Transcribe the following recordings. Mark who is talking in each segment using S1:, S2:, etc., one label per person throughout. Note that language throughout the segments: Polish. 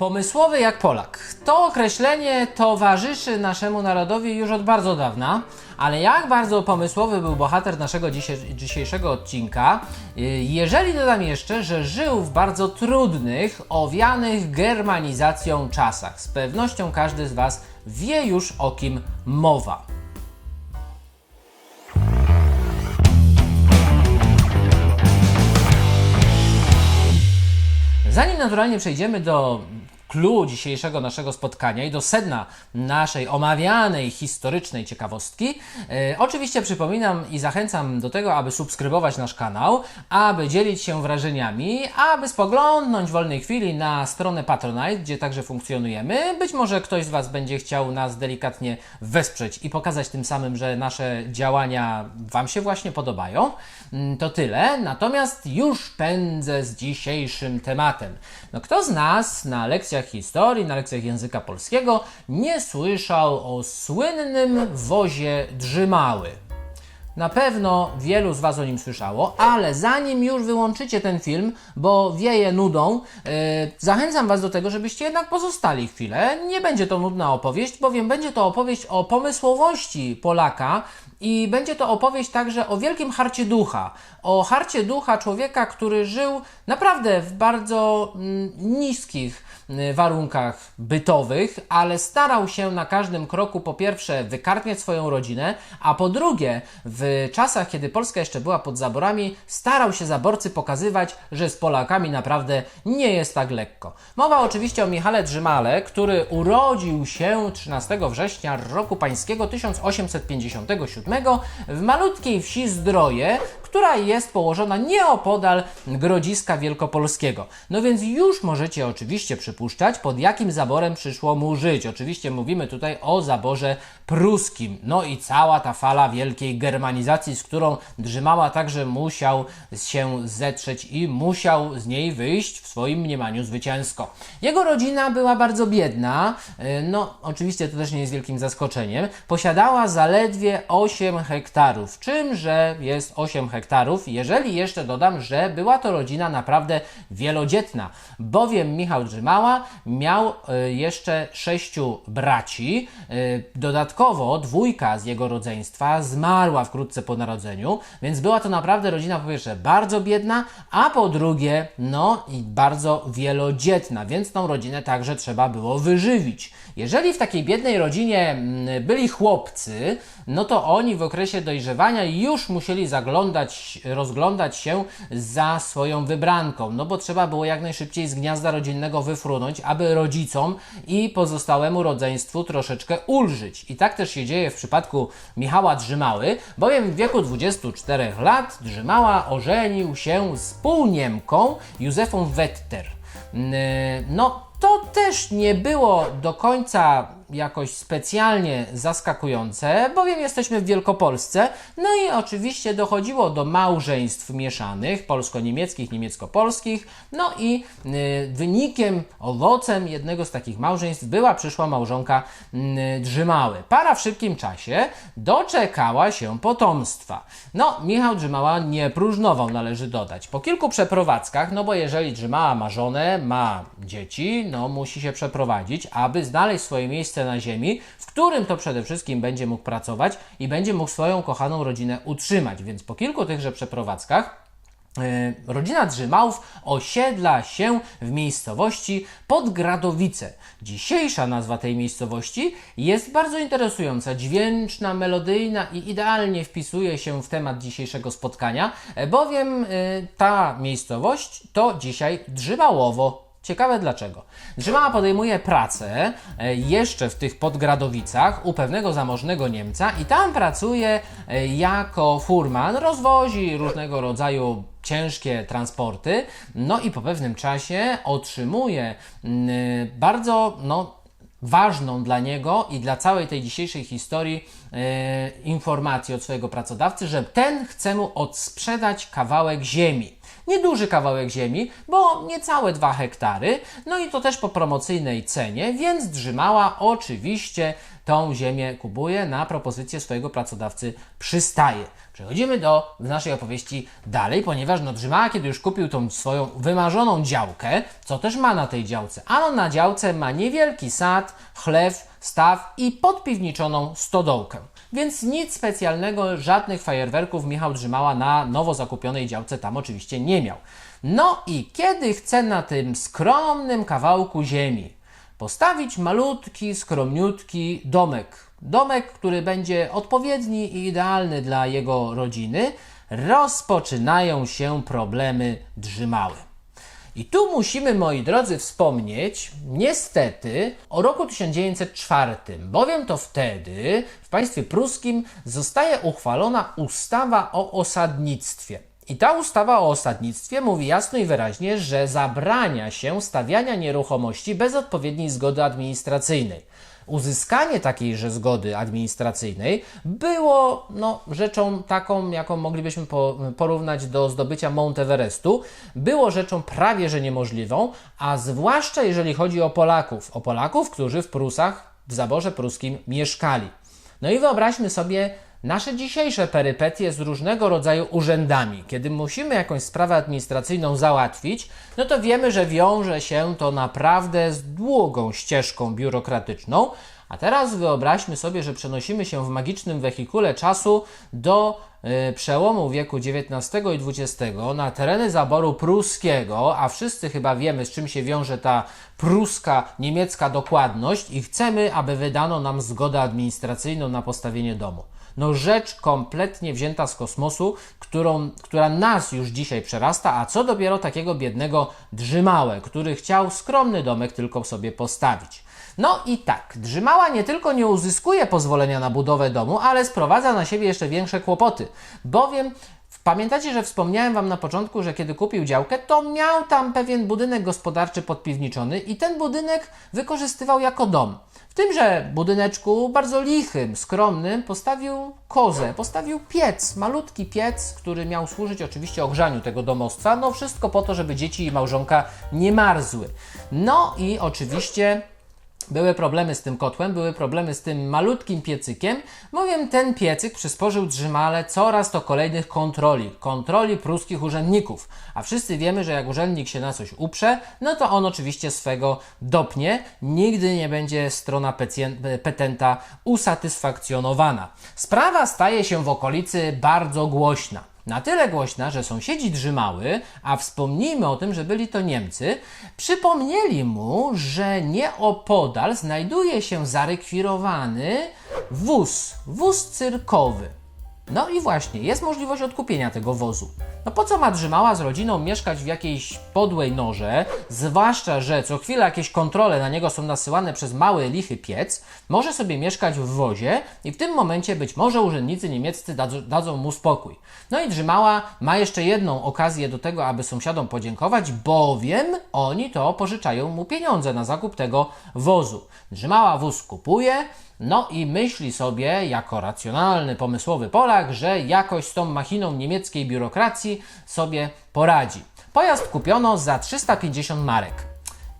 S1: Pomysłowy jak Polak. To określenie towarzyszy naszemu narodowi już od bardzo dawna, ale jak bardzo pomysłowy był bohater naszego dzisiejszego odcinka, y, jeżeli dodam jeszcze, że żył w bardzo trudnych, owianych germanizacją czasach. Z pewnością każdy z Was wie już o kim mowa. Zanim naturalnie przejdziemy do clue dzisiejszego naszego spotkania i do sedna naszej omawianej historycznej ciekawostki, e, oczywiście przypominam i zachęcam do tego, aby subskrybować nasz kanał, aby dzielić się wrażeniami, aby spoglądnąć w wolnej chwili na stronę Patronite, gdzie także funkcjonujemy. Być może ktoś z Was będzie chciał nas delikatnie wesprzeć i pokazać tym samym, że nasze działania Wam się właśnie podobają. Mm, To tyle. Natomiast już pędzę z dzisiejszym tematem. No kto z nas na lekcjach historii, na lekcjach języka polskiego nie słyszał o słynnym wozie Drzymały? Na pewno wielu z Was o nim słyszało, ale zanim już wyłączycie ten film, bo wieje nudą, yy, zachęcam Was do tego, żebyście jednak pozostali chwilę. Nie będzie to nudna opowieść, bowiem będzie to opowieść o pomysłowości Polaka i będzie to opowieść także o wielkim harcie ducha. O harcie ducha człowieka, który żył naprawdę w bardzo mm, niskich warunkach bytowych, ale starał się na każdym kroku po pierwsze wykarmiać swoją rodzinę, a po drugie w czasach, kiedy Polska jeszcze była pod zaborami, starał się zaborcy pokazywać, że z Polakami naprawdę nie jest tak lekko. Mowa oczywiście o Michale Drzymale, który urodził się 13 września roku pańskiego 1857 w malutkiej wsi Zdroje, która jest położona nieopodal Grodziska Wielkopolskiego. No więc już możecie oczywiście przypuszczać, pod jakim zaborem przyszło mu żyć. Oczywiście mówimy tutaj o zaborze pruskim. No i cała ta fala wielkiej germanizacji, z którą Drzymała także musiał się zetrzeć i musiał z niej wyjść w swoim mniemaniu zwycięsko. Jego rodzina była bardzo biedna, yy, no oczywiście to też nie jest wielkim zaskoczeniem. Posiadała zaledwie 8 hektarów, czymże jest 8 hektarów, jeżeli jeszcze dodam, że była to rodzina naprawdę wielodzietna, bowiem Michał Drzymała miał y, jeszcze sześciu braci, y, dodatkowo dwójka z jego rodzeństwa zmarła wkrótce po narodzeniu, więc była to naprawdę rodzina po pierwsze bardzo biedna, a po drugie no i bardzo wielodzietna, więc tą rodzinę także trzeba było wyżywić. Jeżeli w takiej biednej rodzinie mm, byli chłopcy, no to oni w okresie dojrzewania już musieli zaglądać, rozglądać się za swoją wybranką, no bo trzeba było jak najszybciej z gniazda rodzinnego wyfrunąć, aby rodzicom i pozostałemu rodzeństwu troszeczkę ulżyć. I tak też się dzieje w przypadku Michała Drzymały, bowiem w wieku 24 lat Drzymała ożenił się z półniemką Józefą Wetter. N- No, to też nie było do końca jakoś specjalnie zaskakujące, bowiem jesteśmy w Wielkopolsce. No i oczywiście dochodziło do małżeństw mieszanych, polsko-niemieckich, niemiecko-polskich. No i y, wynikiem, owocem jednego z takich małżeństw była przyszła małżonka y, Drzymały. Para w szybkim czasie doczekała się potomstwa. No, Michał Drzymała nie próżnował, należy dodać. Po kilku przeprowadzkach, no bo jeżeli Drzymała ma żonę, ma dzieci, no musi się przeprowadzić, aby znaleźć swoje miejsce na ziemi, w którym to przede wszystkim będzie mógł pracować i będzie mógł swoją kochaną rodzinę utrzymać. Więc po kilku tychże przeprowadzkach e, Rodzina Drzymałów osiedla się w miejscowości Podgradowice. Dzisiejsza nazwa tej miejscowości jest bardzo interesująca, dźwięczna, melodyjna i idealnie wpisuje się w temat dzisiejszego spotkania, e, bowiem e, ta miejscowość to dzisiaj Drzymałowo. Ciekawe dlaczego. Drzymała podejmuje pracę e, jeszcze w tych Podgradowicach u pewnego zamożnego Niemca i tam pracuje e, jako furman, rozwozi różnego rodzaju ciężkie transporty, no i po pewnym czasie otrzymuje bardzo no, ważną dla niego i dla całej tej dzisiejszej historii e, informację od swojego pracodawcy, że ten chce mu odsprzedać kawałek ziemi. Nieduży kawałek ziemi, bo niecałe 2 hektary, no i to też po promocyjnej cenie, więc Drzymała oczywiście tą ziemię kupuje, na propozycję swojego pracodawcy przystaje. Przechodzimy do naszej opowieści dalej, ponieważ no Drzymała, kiedy już kupił tą swoją wymarzoną działkę, co też ma na tej działce? Ano na działce ma niewielki sad, chlew, staw i podpiwniczoną stodołkę. Więc nic specjalnego, żadnych fajerwerków Michał Drzymała na nowo zakupionej działce tam oczywiście nie miał. No i kiedy chce na tym skromnym kawałku ziemi postawić malutki, skromniutki domek, domek, który będzie odpowiedni i idealny dla jego rodziny, rozpoczynają się problemy Drzymały. I tu musimy, moi drodzy, wspomnieć, niestety, o roku 1904, bowiem to wtedy w państwie pruskim zostaje uchwalona ustawa o osadnictwie. I ta ustawa o osadnictwie mówi jasno i wyraźnie, że zabrania się stawiania nieruchomości bez odpowiedniej zgody administracyjnej. Uzyskanie takiejże zgody administracyjnej było no, rzeczą taką, jaką moglibyśmy po, porównać do zdobycia Mount Everestu. Było rzeczą prawie że niemożliwą, a zwłaszcza jeżeli chodzi o Polaków. O Polaków, którzy w Prusach, w zaborze pruskim mieszkali. No i wyobraźmy sobie nasze dzisiejsze perypetie z różnego rodzaju urzędami. Kiedy musimy jakąś sprawę administracyjną załatwić, no to wiemy, że wiąże się to naprawdę z długą ścieżką biurokratyczną. A teraz wyobraźmy sobie, że przenosimy się w magicznym wehikule czasu do y, przełomu wieku XIX i XX na tereny zaboru pruskiego, a wszyscy chyba wiemy, z czym się wiąże ta pruska niemiecka dokładność i chcemy, aby wydano nam zgodę administracyjną na postawienie domu. No rzecz kompletnie wzięta z kosmosu, którą, która nas już dzisiaj przerasta, a co dopiero takiego biednego Drzymałę, który chciał skromny domek tylko sobie postawić. No i tak, Drzymała nie tylko nie uzyskuje pozwolenia na budowę domu, ale sprowadza na siebie jeszcze większe kłopoty, bowiem Pamiętacie, że wspomniałem Wam na początku, że kiedy kupił działkę, to miał tam pewien budynek gospodarczy podpiwniczony i ten budynek wykorzystywał jako dom. Tymże budyneczku, bardzo lichym, skromnym, postawił kozę, postawił piec, malutki piec, który miał służyć oczywiście ogrzaniu tego domostwa. No wszystko po to, żeby dzieci i małżonka nie marzły. No i oczywiście były problemy z tym kotłem, były problemy z tym malutkim piecykiem, bowiem ten piecyk przysporzył Drzymale coraz to kolejnych kontroli, kontroli pruskich urzędników. A wszyscy wiemy, że jak urzędnik się na coś uprze, no to on oczywiście swego dopnie, nigdy nie będzie strona petenta usatysfakcjonowana. Sprawa staje się w okolicy bardzo głośna. Na tyle głośna, że sąsiedzi drzymały, a wspomnijmy o tym, że byli to Niemcy, przypomnieli mu, że nieopodal znajduje się zarekwirowany wóz, wóz cyrkowy. No i właśnie, jest możliwość odkupienia tego wozu. No po co ma Drzymała z rodziną mieszkać w jakiejś podłej norze, zwłaszcza, że co chwilę jakieś kontrole na niego są nasyłane przez mały, lichy piec, może sobie mieszkać w wozie i w tym momencie być może urzędnicy niemieccy dadzą, dadzą mu spokój. No i Drzymała ma jeszcze jedną okazję do tego, aby sąsiadom podziękować, bowiem oni to pożyczają mu pieniądze na zakup tego wozu. Drzymała wóz kupuje, no i myśli sobie, jako racjonalny, pomysłowy Polak, że jakoś z tą machiną niemieckiej biurokracji sobie poradzi. Pojazd kupiono za 350 marek.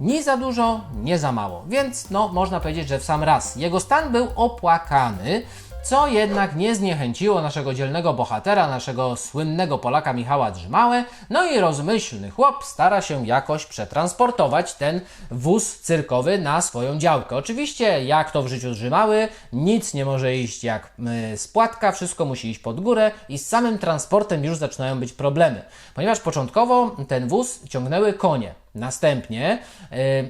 S1: Nie za dużo, nie za mało, więc no można powiedzieć, że w sam raz. Jego stan był opłakany, co jednak nie zniechęciło naszego dzielnego bohatera, naszego słynnego Polaka Michała Drzymałę. No i rozmyślny chłop stara się jakoś przetransportować ten wóz cyrkowy na swoją działkę. Oczywiście, jak to w życiu Drzymały, nic nie może iść jak spłatka, wszystko musi iść pod górę i z samym transportem już zaczynają być problemy. Ponieważ początkowo ten wóz ciągnęły konie. Następnie,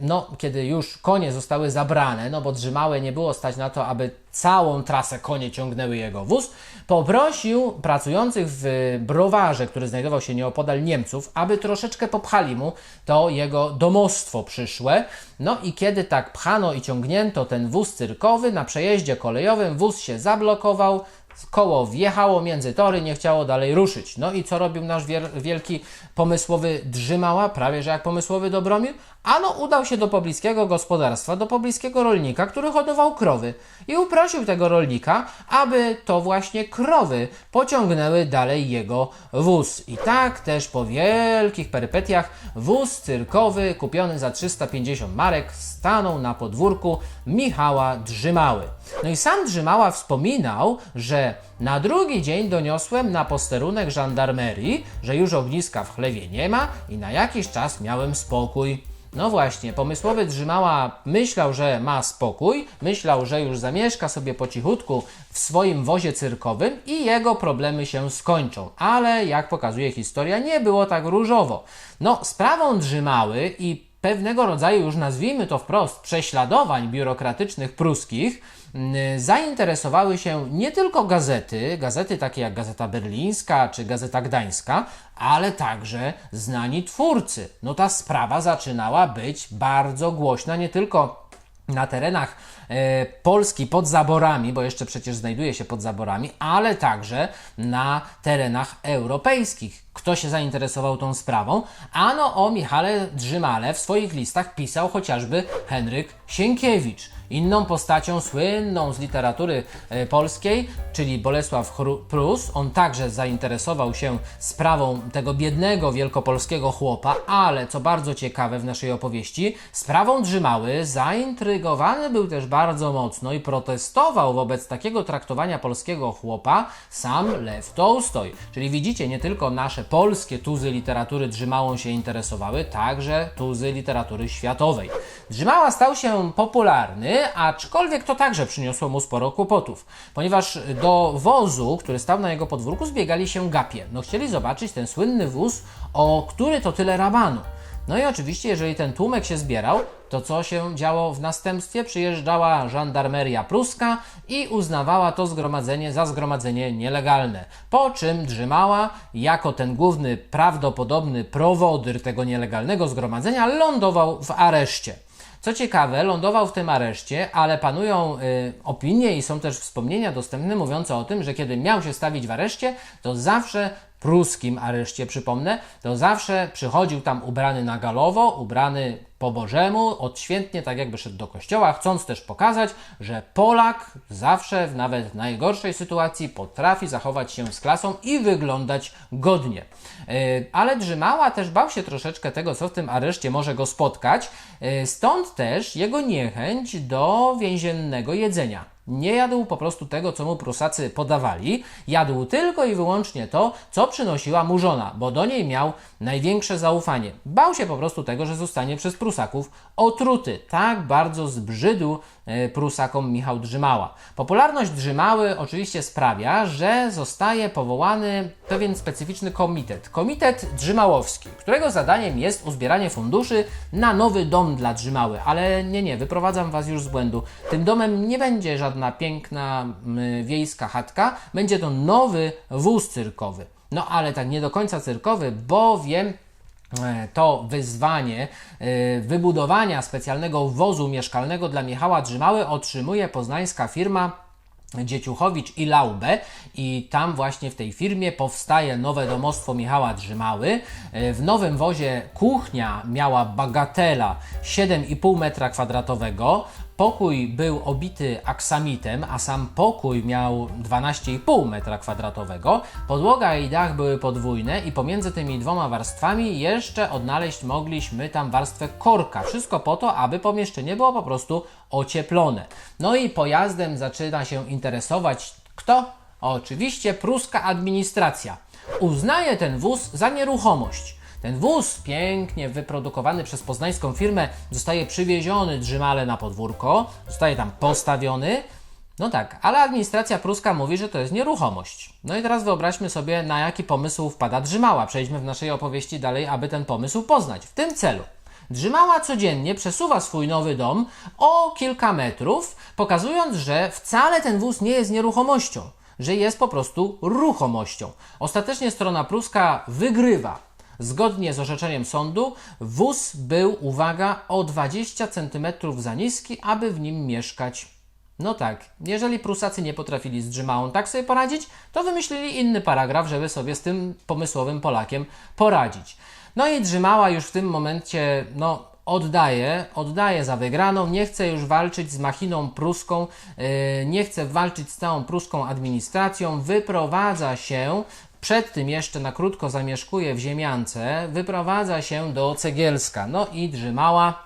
S1: no, kiedy już konie zostały zabrane, no bo Drzymałe nie było stać na to, aby całą trasę konie ciągnęły jego wóz, poprosił pracujących w browarze, który znajdował się nieopodal Niemców, aby troszeczkę popchali mu to jego domostwo przyszłe. No i kiedy tak pchano i ciągnięto ten wóz cyrkowy na przejeździe kolejowym, wóz się zablokował, koło wjechało między tory, nie chciało dalej ruszyć. No i co robił nasz wielki pomysłowy Drzymała, prawie że jak pomysłowy Dobromir? Ano udał się do pobliskiego gospodarstwa, do pobliskiego rolnika, który hodował krowy i uprosił tego rolnika, aby to właśnie krowy pociągnęły dalej jego wóz. I tak też po wielkich perypetiach wóz cyrkowy kupiony za 350 marek stanął na podwórku Michała Drzymały. No i sam Drzymała wspominał, że na drugi dzień doniosłem na posterunek żandarmerii, że już ogniska w chlewie nie ma i na jakiś czas miałem spokój. No właśnie, pomysłowy Drzymała myślał, że ma spokój, myślał, że już zamieszka sobie po cichutku w swoim wozie cyrkowym i jego problemy się skończą. Ale jak pokazuje historia, nie było tak różowo. No, sprawą Drzymały i pewnego rodzaju, już nazwijmy to wprost, prześladowań biurokratycznych pruskich, mm, zainteresowały się nie tylko gazety, gazety takie jak Gazeta Berlińska czy Gazeta Gdańska, ale także znani twórcy. No ta sprawa zaczynała być bardzo głośna, nie tylko na terenach e, Polski pod zaborami, bo jeszcze przecież znajduje się pod zaborami, ale także na terenach europejskich. Kto się zainteresował tą sprawą? Ano o Michale Drzymale w swoich listach pisał chociażby Henryk Sienkiewicz. Inną postacią słynną z literatury e, polskiej, czyli Bolesław Prus, on także zainteresował się sprawą tego biednego wielkopolskiego chłopa, ale co bardzo ciekawe w naszej opowieści, sprawą Drzymały zaintrygowany był też bardzo mocno i protestował wobec takiego traktowania polskiego chłopa sam Lew Tolstoj. Czyli widzicie, nie tylko nasze polskie tuzy literatury Drzymałą się interesowały, także tuzy literatury światowej. Drzymała stał się popularny, aczkolwiek to także przyniosło mu sporo kłopotów, ponieważ do wozu, który stał na jego podwórku, zbiegali się gapie. No chcieli zobaczyć ten słynny wóz, o który to tyle rabanu. No i oczywiście, jeżeli ten tłumek się zbierał, to co się działo w następstwie? Przyjeżdżała żandarmeria pruska i uznawała to zgromadzenie za zgromadzenie nielegalne. Po czym Drzymała, jako ten główny prawdopodobny prowodyr tego nielegalnego zgromadzenia, lądował w areszcie. Co ciekawe, lądował w tym areszcie, ale panują y, opinie i są też wspomnienia dostępne mówiące o tym, że kiedy miał się stawić w areszcie, to zawsze pruskim areszcie, przypomnę, to zawsze przychodził tam ubrany na galowo, ubrany po Bożemu, odświętnie, tak jakby szedł do kościoła, chcąc też pokazać, że Polak zawsze, w nawet najgorszej sytuacji, potrafi zachować się z klasą i wyglądać godnie. Yy, Ale Drzymała też bał się troszeczkę tego, co w tym areszcie może go spotkać, yy, stąd też jego niechęć do więziennego jedzenia. Nie jadł po prostu tego, co mu Prusacy podawali, jadł tylko i wyłącznie to, co przynosiła mu żona, bo do niej miał największe zaufanie. Bał się po prostu tego, że zostanie przez Prusaków otruty. Tak bardzo zbrzydł e, Prusakom Michał Drzymała. Popularność Drzymały oczywiście sprawia, że zostaje powołany pewien specyficzny komitet. Komitet Drzymałowski, którego zadaniem jest uzbieranie funduszy na nowy dom dla Drzymały. Ale nie, nie, wyprowadzam Was już z błędu. Tym domem nie będzie żadna piękna wiejska chatka, będzie to nowy wóz cyrkowy. No ale tak nie do końca cyrkowy, bowiem e, to wyzwanie e, wybudowania specjalnego wozu mieszkalnego dla Michała Drzymały otrzymuje poznańska firma Dzieciuchowicz i Laube i tam właśnie w tej firmie powstaje nowe domostwo Michała Drzymały. E, W nowym wozie kuchnia miała bagatela 7,5 metra kwadratowego. Pokój był obity aksamitem, a sam pokój miał 12,5 metra kwadratowego. Podłoga i dach były podwójne i pomiędzy tymi dwoma warstwami jeszcze odnaleźć mogliśmy tam warstwę korka. Wszystko po to, aby pomieszczenie było po prostu ocieplone. No i pojazdem zaczyna się interesować kto? Oczywiście pruska administracja. Uznaje ten wóz za nieruchomość. Ten wóz, pięknie wyprodukowany przez poznańską firmę, zostaje przywieziony drzymale na podwórko, zostaje tam postawiony. No tak, ale administracja pruska mówi, że to jest nieruchomość. No i teraz wyobraźmy sobie, na jaki pomysł wpada Drzymała. Przejdźmy w naszej opowieści dalej, aby ten pomysł poznać. W tym celu Drzymała codziennie przesuwa swój nowy dom o kilka metrów, pokazując, że wcale ten wóz nie jest nieruchomością, że jest po prostu ruchomością. Ostatecznie strona pruska wygrywa. Zgodnie z orzeczeniem sądu, wóz był, uwaga, o 20 cm za niski, aby w nim mieszkać. No tak, jeżeli Prusacy nie potrafili z Drzymałą tak sobie poradzić, to wymyślili inny paragraf, żeby sobie z tym pomysłowym Polakiem poradzić. No i Drzymała już w tym momencie, no, oddaje, oddaje za wygraną, nie chce już walczyć z machiną pruską, yy, nie chce walczyć z całą pruską administracją, wyprowadza się przed tym jeszcze na krótko zamieszkuje w Ziemiance, wyprowadza się do Cegielska. No i Drzymała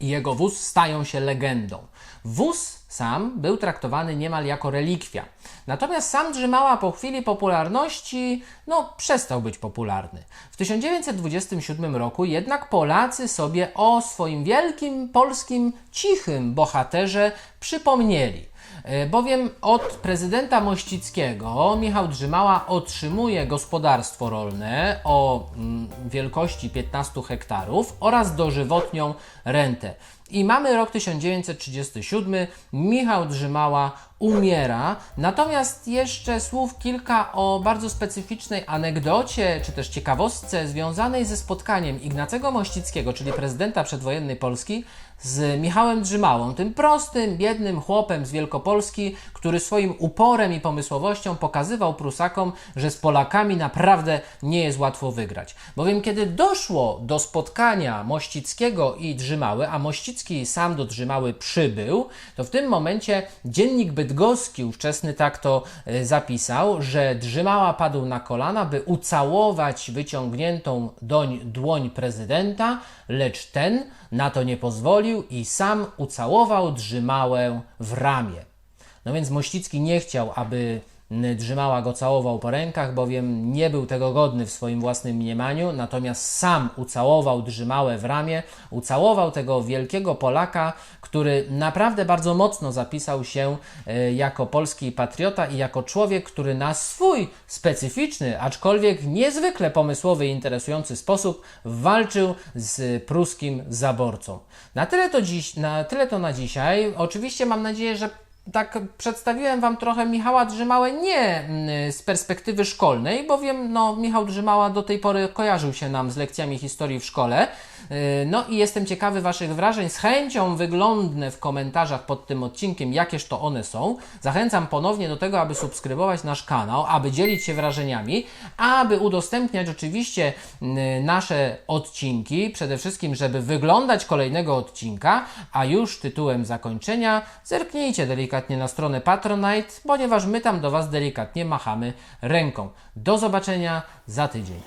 S1: i jego wóz stają się legendą. Wóz sam był traktowany niemal jako relikwia. Natomiast sam Drzymała po chwili popularności, no, przestał być popularny. W 1927 roku jednak Polacy sobie o swoim wielkim polskim cichym bohaterze przypomnieli. E, Bowiem od prezydenta Mościckiego Michał Drzymała otrzymuje gospodarstwo rolne o mm, wielkości 15 hektarów oraz dożywotnią rentę. I mamy rok 1937, Michał Drzymała umiera, natomiast jeszcze słów kilka o bardzo specyficznej anegdocie, czy też ciekawostce związanej ze spotkaniem Ignacego Mościckiego, czyli prezydenta przedwojennej Polski, z Michałem Drzymałą, tym prostym, biednym chłopem z Wielkopolski, który swoim uporem i pomysłowością pokazywał Prusakom, że z Polakami naprawdę nie jest łatwo wygrać. Bowiem kiedy doszło do spotkania Mościckiego i Drzymały, a Mościcki sam do Drzymały przybył, to w tym momencie dziennik bydgoski ówczesny tak to e, zapisał, że Drzymała padł na kolana, by ucałować wyciągniętą doń dłoń prezydenta, lecz ten na to nie pozwolił i sam ucałował Drzymałę w ramię. No więc Mościcki nie chciał, aby Drzymała go całował po rękach, bowiem nie był tego godny w swoim własnym mniemaniu, natomiast sam ucałował Drzymałę w ramię, ucałował tego wielkiego Polaka, który naprawdę bardzo mocno zapisał się e, jako polski patriota i jako człowiek, który na swój specyficzny, aczkolwiek niezwykle pomysłowy i interesujący sposób walczył z pruskim zaborcą. Na tyle to, dziś, na, tyle to na dzisiaj. Oczywiście mam nadzieję, że tak przedstawiłem Wam trochę Michała Drzymałę nie mm, z perspektywy szkolnej, bowiem no, Michał Drzymała do tej pory kojarzył się nam z lekcjami historii w szkole. Yy, No i jestem ciekawy Waszych wrażeń. Z chęcią wyglądnę w komentarzach pod tym odcinkiem, jakież to one są. Zachęcam ponownie do tego, aby subskrybować nasz kanał, aby dzielić się wrażeniami, aby udostępniać oczywiście yy, nasze odcinki, przede wszystkim, żeby wyglądać kolejnego odcinka, a już tytułem zakończenia zerknijcie delikatnie na stronę Patronite, ponieważ my tam do Was delikatnie machamy ręką. Do zobaczenia za tydzień.